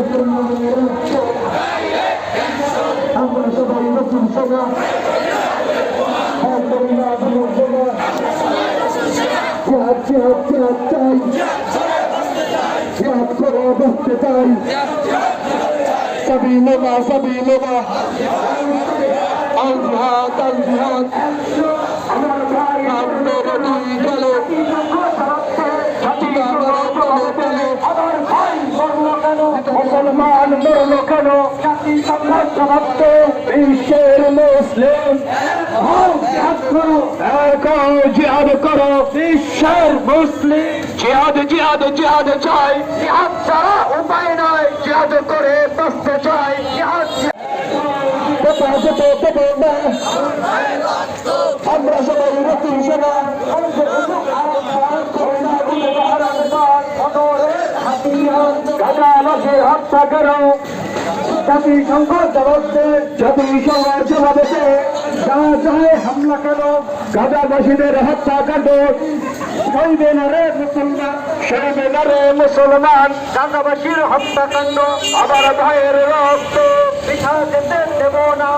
মুসলমানের উৎস আমরা সবাই নতুন সেনা হাত হাত হাত চাই হাত করে আল জিহাদ আল জিহাদ মুসলমান মরলো কেন? জাতি সমাজ সমাপ্ত বিশ্বের মুসলিম। হও জিহাদ করো। জিহাদ করো। বিশ্বের মুসলিম। জিহাদ জিহাদ জিহাদ চাই। জিহাদ ছাড়া উপায় নয় জিহাদ করে বাঁচতে চাই। জিহাদ হত্যা করো জাতি সংঘ জবাবতে জাতি সংঘের জবাবেতে যা চায় হামলা করো গাজাবাসীদের সইবে না মুসলমান সইবে না মুসলমান গাজাবাসীর হত্যাকাণ্ড আবার ভাইয়ের রক্ত পিঠা যেতে দেব না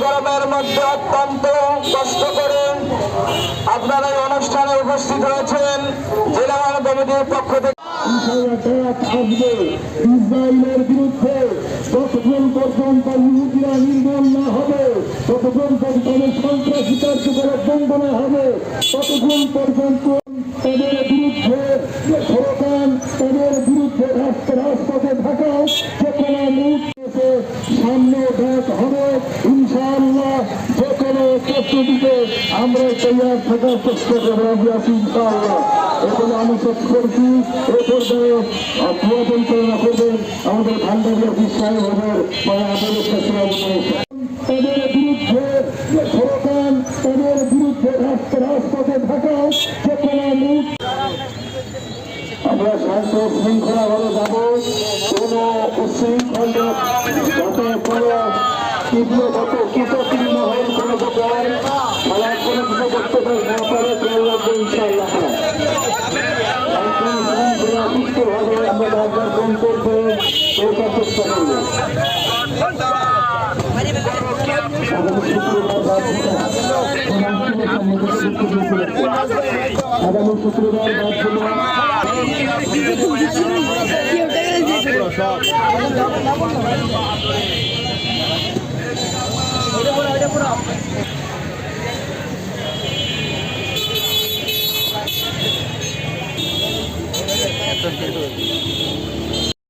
গরমের মধ্যে অত্যন্ত কষ্ট করে আপনারা অনুষ্ঠানে উপস্থিত হয়েছেন, জেলা কমিটির পক্ষ থেকে ইসরায়েলের বিরুদ্ধে পর্যন্ত ইহুদিরা না হবে। ততক্ষণ পর্যন্ত সন্ত্রাসী কার্যকলাপ বন্ধ না হবে পর্যন্ত তাদের বিরুদ্ধে তাদের বিরুদ্ধে রাস্তা থাকা যে কোনো মুহূর্তে সামনে হবে ইনশাআল্লাহ যে কোনো আমরা তৈরি থাকার চেষ্টা রাজি আছি ইনশাআল্লাহ। এগুলো আমি শেষ করছি। এ পর্যায়ে ভুয়া পরিচালনা করবেন? আমাদের ভান্ডারি অফিস সাহেব হবে আমাদের তাদের বিরুদ্ধে স্লোগান তাদের বিরুদ্ধে রাজপথে থাকা কোনো আমরা শান্ত যাব। কোন উশৃঙ্খল যাতে কোনো গ্রহণ করবে এটার চেষ্টা করব। আগামী শুক্রবার বাদ